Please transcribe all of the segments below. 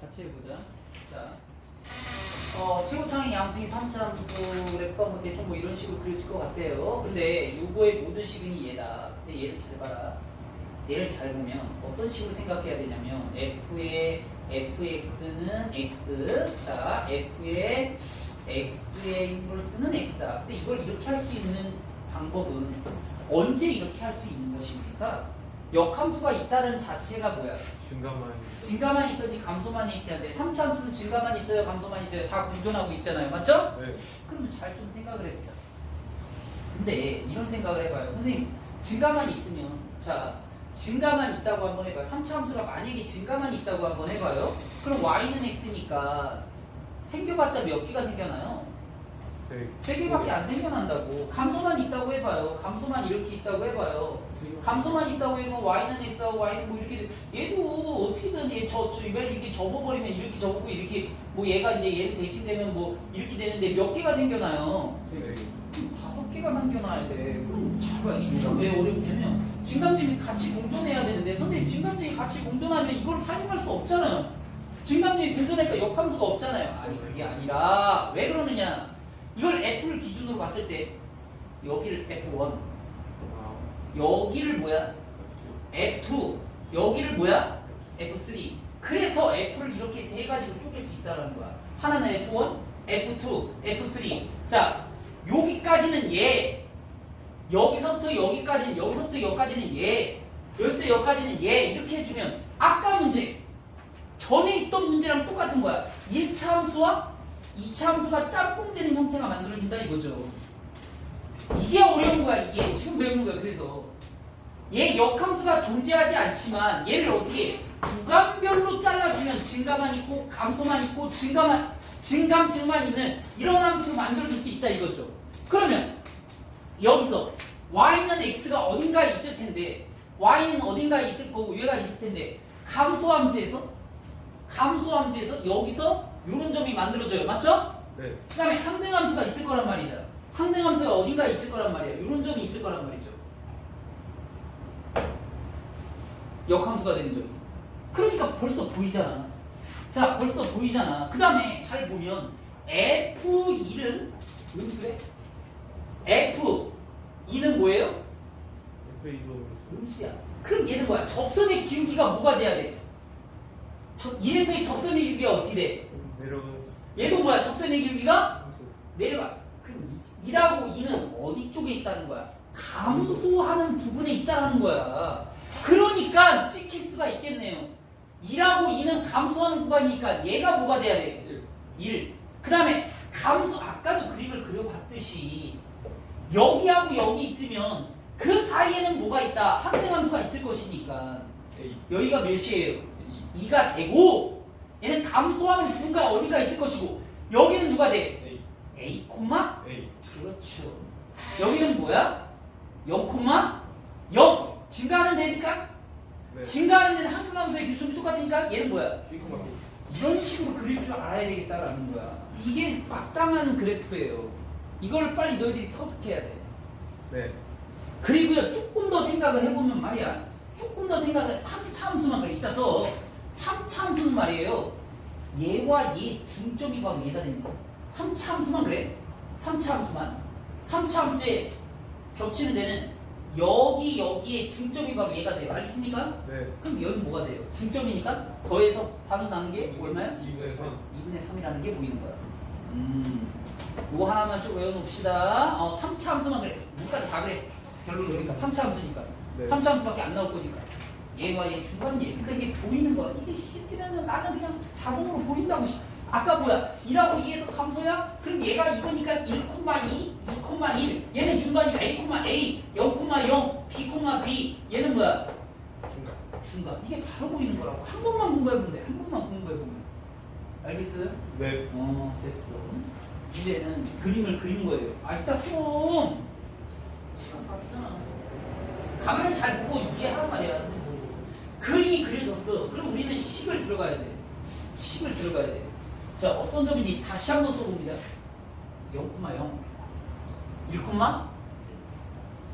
같이 해보자. 자, 어, 최고창의 양수이 3차함수 그래프가 뭐 대충 뭐 이런 식으로 그려질 것 같아요. 근데 요거의 모든 식은이 얘다. 근데 얘를 잘 봐라. 얘를 잘 보면 어떤 식으로 생각해야 되냐면 f의 fx는 x, 자 f의 x의 인버스는 x다. 근데 이걸 이렇게 할 수 있는 방법은 언제 이렇게 할 수 있는 것입니까? 역함수가 있다는 자체가 뭐야? 중간만 증가만 있든지 감소만 있다는데 3차 함수는 증가만 있어요, 감소만 있어요. 다 공존하고 있잖아요. 맞죠? 네 그러면 잘좀 생각을 해보자. 근데 이런 생각을 해봐요. 선생님, 증가만 있으면, 자, 증가만 있다고 한번 해봐요. 3차 함수가 만약에 증가만 있다고 한번 해봐요. 그럼 y는 x니까 생겨봤자 몇 개가 생겨나요? 세세 개밖에 안 생겨난다고. 감소만 있다고 해봐요. 감소만 이렇게 있다고 해봐요. 감소만 있다고 하면 y는 x하고 y는 뭐 이렇게 얘도 어떻게든 얘저 저 이걸 이렇게 접어버리면 이렇게 접고 이렇게 뭐 얘가 이제 얘를 대칭되면 뭐 이렇게 되는데 몇 개가 생겨나요? 네. 다섯 개가 생겨나야 돼. 그럼 잠깐 이거 왜 어렵냐면 진감점이 같이 공존해야 되는데 선생님 진감점이 같이 공존하면 이걸 사용할 수 없잖아요. 진감점이 공존하니까 역함수가 없잖아요. 아니 그게 아니라 왜 그러느냐? 이걸 f를 기준으로 봤을 때 여기를 f1 아 여기를 뭐야? F2 여기를 뭐야? F3 그래서 F를 이렇게 세 가지로 쪼갤 수 있다는 거야. 하나는 F1, F2, F3 자 여기까지는 얘. 여기서부터 여기까지는 여기서부터 여기까지는 얘. 여기서부터 여기까지는 얘. 이렇게 해주면 아까 문제 전에 있던 문제랑 똑같은 거야. 1차 함수와 2차 함수가 짬뽕되는 형태가 만들어진다 이거죠 이게 어려운 거야 이게. 지금 배우는 거야 그래서. 얘 역함수가 존재하지 않지만 얘를 어떻게 구간별로 잘라주면 증가만 있고 감소만 있고 증가만 증감증만 있는 이런 함수로 만들어줄 수 있다 이거죠. 그러면 여기서 y는 x가 어딘가에 있을 텐데 y는 어딘가에 있을 거고 얘가 있을 텐데 감소함수에서 감소함수에서 여기서 이런 점이 만들어져요. 맞죠? 네. 그 다음에 항등함수가 있을 거란 말이잖아. 항등함수가 어딘가 있을 거란 말이야. 이런 점이 있을 거란 말이죠. 역함수가 되는 점이. 그러니까 벌써 보이잖아. 자, 벌써 보이잖아. 그 다음에 잘 보면 F2는 음수래? F2는 뭐예요? FA도 음수야. 그럼 얘는 뭐야? 접선의 기울기가 뭐가 돼야 돼? 저, 이래서의 접선의 기울기가 어떻게 돼? 내려가는 얘도 뭐야? 접선의 기울기가 내려가. 그럼 이- 이라고 이는 어디 쪽에 있다는 거야? 감소하는 부분에 있다라는 거야. 그러니까 찍힐 수가 있겠네요. 이라고 이는 감소하는 구간이니까 얘가 뭐가 돼야 돼? 1. 그 다음에 감소, 아까도 그림을 그려봤듯이 여기하고 여기 있으면 그 사이에는 뭐가 있다? 항등함수가 있을 것이니까 여기가 몇이에요? 2가 되고 얘는 감소하는 부분가 어디가 있을 것이고 여기는 누가 돼? A? A 그렇죠. 여기는 뭐야? 0, 콤마? 0. 증가하는 데니까? 네 증가하는 데는 항등함수의 규점이 똑같으니까 얘는 뭐야? 이런 식으로 그릴 줄 알아야 되겠다라는 거야. 이게 막당한 그래프예요. 이걸 빨리 너희들이 터득해야 돼. 네 그리고요 조금 더 생각을 해보면 말이야 조금 더 생각을 해 3차 함수만 이따 써 3차 함수는 말이에요 얘와 얘 중점이 바로 얘가 됩니다 3차 함수만 그래 3차 함수만 3차 함수에 겹치는 데는 여기 여기에 중점이 바로 얘가 돼요 알겠습니까? 네 그럼 여기 뭐가 돼요? 중점이니까 더해서 반응 나는 게 얼마야? 2분의 3 2분의 3이라는 게 보이는 거야. 음. 요 하나만 좀 외워놓읍시다. 어, 3차 함수만 그래. 문까지 다 그래. 결론은 그러니까 3차 함수니까. 네. 3차 함수밖에 안 나올 거니까. 얘와 얘 중간 얘. 그러니까 이게 보이는 거야. 이게 쉽게 되면 나는 그냥 자동으로 보인다고. 씨. 아까 뭐야? 2라고 2에서 감소야? 그럼 얘가 이거니까 1,2, 2,1. 얘는 중간이니까 A, A, 0,0, B, B. 얘는 뭐야? 중간 중간. 이게 바로 보이는 거라고. 한 번만 공부해보면 돼. 한 번만 공부해보면. 알겠어요? 네 어 됐어 이제는 그림을 그린 거예요 아 이따 수업 시간 빠지잖아 가만히 잘 보고 이해하란 말이야 그림이 그려졌어 그럼 우리는 식을 들어가야 돼 식을 들어가야 돼 자 어떤 점인지 다시 한번 써봅니다. 0,0 1, 2 2 콤마?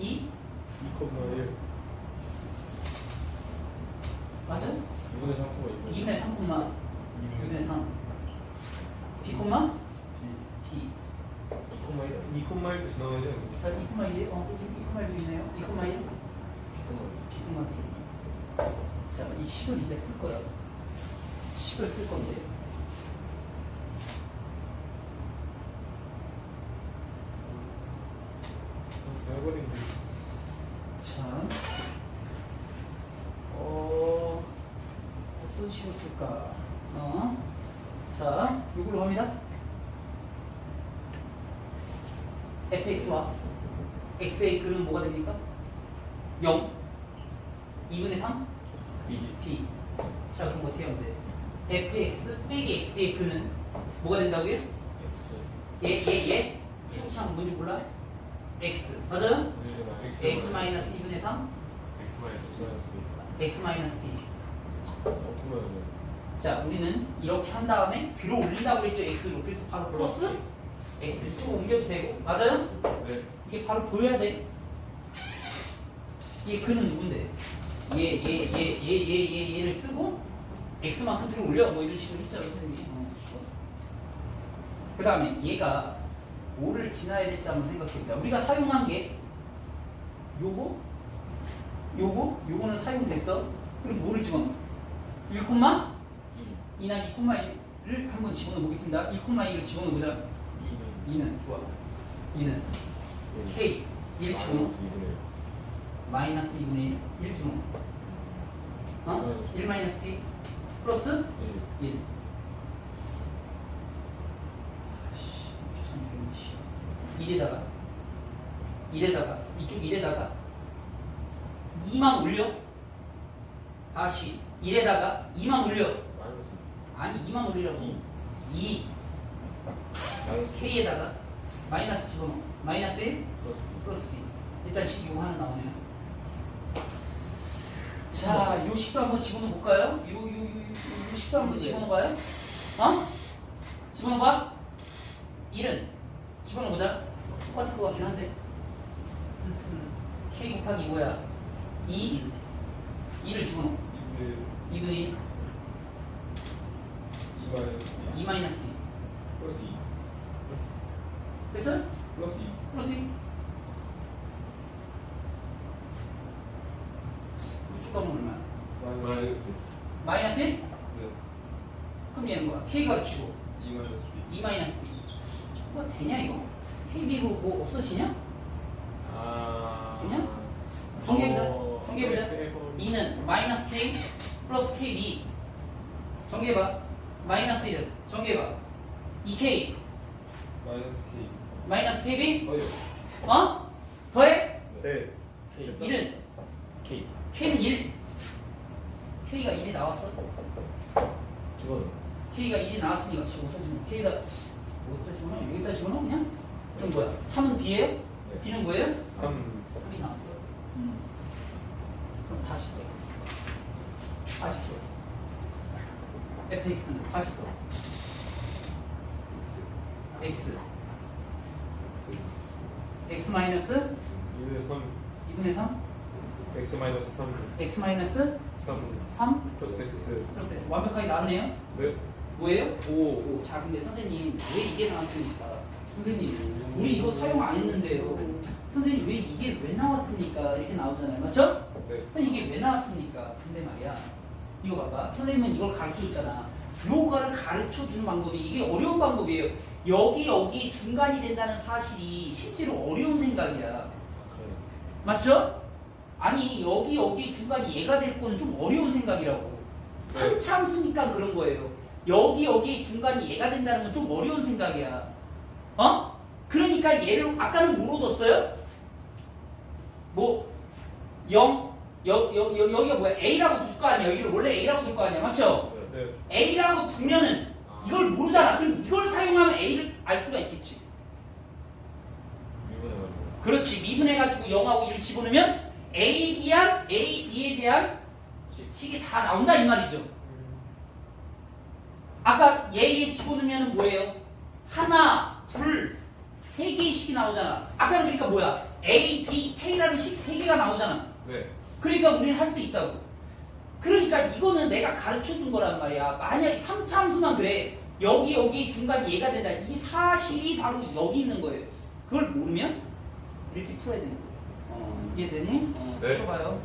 1 맞아요? 2분의 3 콤마 2분의 2분의 3, 2분의 2분의 3 b B b 2 콤마 1도 지나가죠? 자2 콤마 1 어, 2 콤마 1도 있네요. 2 콤마 1 b b 자 이 식을 이제 쓸 거야 식을 쓸 건데 해 버린 자, 어, 어떤 식으로 쓸까? 어, 자, 이걸로 갑니다. fx와 x의 근은 뭐가 됩니까? 0, 2분의 3, B. 자, 그럼 어떻게 하면 돼? fx 빼기 x의 근은 뭐가 된다고요? X 얘, 얘, 얘? 최고치항 뭔지 몰라? X. 맞아요? x 마이너스 2분의 3, X 마이너스 X 마이너스 B x 자, 우리는 이렇게 한 다음에 들어 올린다고 했죠, x로. 그래서 바로 플러스 x를 쭉 옮겨도 되고, 맞아요? 네 이게 바로 보여야 돼. 얘 그는 누군데? 얘, 얘, 얘, 얘, 얘, 얘, 얘를 쓰고 x만큼 들어 올려. 뭐 이런 식으로 했죠, 선생님이. 어, 그 다음에 얘가 뭐를 지나야 될지 한번 생각해보자. 우리가 사용한 게 요거, 요거, 요거는 사용됐어. 그럼 뭐를 집어넣어? 1콤마? 2나 2마1를 한번 집어넣어 보겠습니다. 2마2를 집어넣어 보자. 2는 좋아. 2는 K 1 집어넣어. 마이너스 2분의 1, 1 집어넣어. 어? 1 마이너스 B 플러스 1. 1에다가 1에다가 이쪽 1에다가 2만 올려. 다시 1에다가 2만 올려. 아니 2만 올리라고. 2 K에다가 마이너스 집어넣어. 마이너스 1 플러스 B. 일단 식 이거 하나 나오네요. 자, 요 식도 한번 집어넣어 볼까요? 요, 요, 요, 요, 요 식도 한번 네. 집어넣어 봐요. 어? 집어넣어 봐. 1은 집어넣어 보자. 똑같을 것 같긴 한데. K 곱하기 뭐야? 2 2를 집어넣어. 2분의 1 2 마이너스 B. 됐어요? 플러스 2. 이쪽 가면 얼마야? 마이너스 1? 그럼 얘는 뭐야? K 가르치고 2 마이너스 B. 뭐 되냐 이거? KB로 뭐 없어지냐? 그냥? 정리해보자. 정리해보자. 2는 마이너스 K 플러스 KB. 정리해봐. 마이너스 1은 정리해봐. 2K 마이너스 KB 어? 더해? 네 1은 K K는 1. K가 1이 나왔어. K가 1이 나왔으니까 지금 없어지면 K가 어디다 집어넣어? 여기다 집어넣어 그냥? 그럼 뭐야? 3은 B예요? B는 뭐예요? 3 3이 나왔어. 음. 그럼 다시 써. 다시 써. fx는 다시 써. x x 마이너스 2분의 3 2분의 3 X 마이너스 3 x 마이너스 3 3 플러스 X 플러스 x 완벽하게 나왔네요. 네 뭐예요? 5자 근데 선생님 왜 이게 나왔습니까? 선생님 우리 이거 사용 안 했는데요. 선생님 왜 이게 왜 나왔습니까? 이렇게 나오잖아요. 맞죠? 네 선생님 이게 왜 나왔습니까? 근데 말이야 이거 봐봐 선생님은 이걸 가르쳐줬잖아 요거를 가르쳐주는 방법이 이게 어려운 방법이에요 여기 여기 중간이 된다는 사실이 실제로 어려운 생각이야 맞죠? 아니 여기 여기 중간이 얘가 될 거는 좀 어려운 생각이라고 네. 삼참수니까 그런 거예요 여기 여기 중간이 얘가 된다는 건 좀 어려운 생각이야 어? 그러니까 얘를 아까는 뭐로 뒀어요? 뭐 0, 여, 여, 여, 여기가 뭐야? A라고 둘 거 아니야. 여기를 원래 A라고 둘 거 아니야. 맞죠? 네 A라고 두면은 이걸 모르잖아. 그럼 이걸 사용하면 A를 알 수가 있겠지. 그렇지. 미분해가지고 0하고 1을 집어넣으면 A, B한 A, B에 대한 식이 다 나온다 이 말이죠. 아까 얘에 집어넣으면 뭐예요? 하나, 둘, 세 개의 식이 나오잖아. 아까는 그러니까 뭐야? A, B, K라는 식세 개가 나오잖아. 네 그러니까 우리는 할 수 있다고. 그러니까 이거는 내가 가르쳐 준 거란 말이야. 만약에 3차 함수만 그래. 여기 여기 중간 얘가 된다. 이 사실이 바로 여기 있는 거예요. 그걸 모르면 이렇게 풀어야 되는 거예요. 어, 이해되니? 어, 네. 풀어봐요.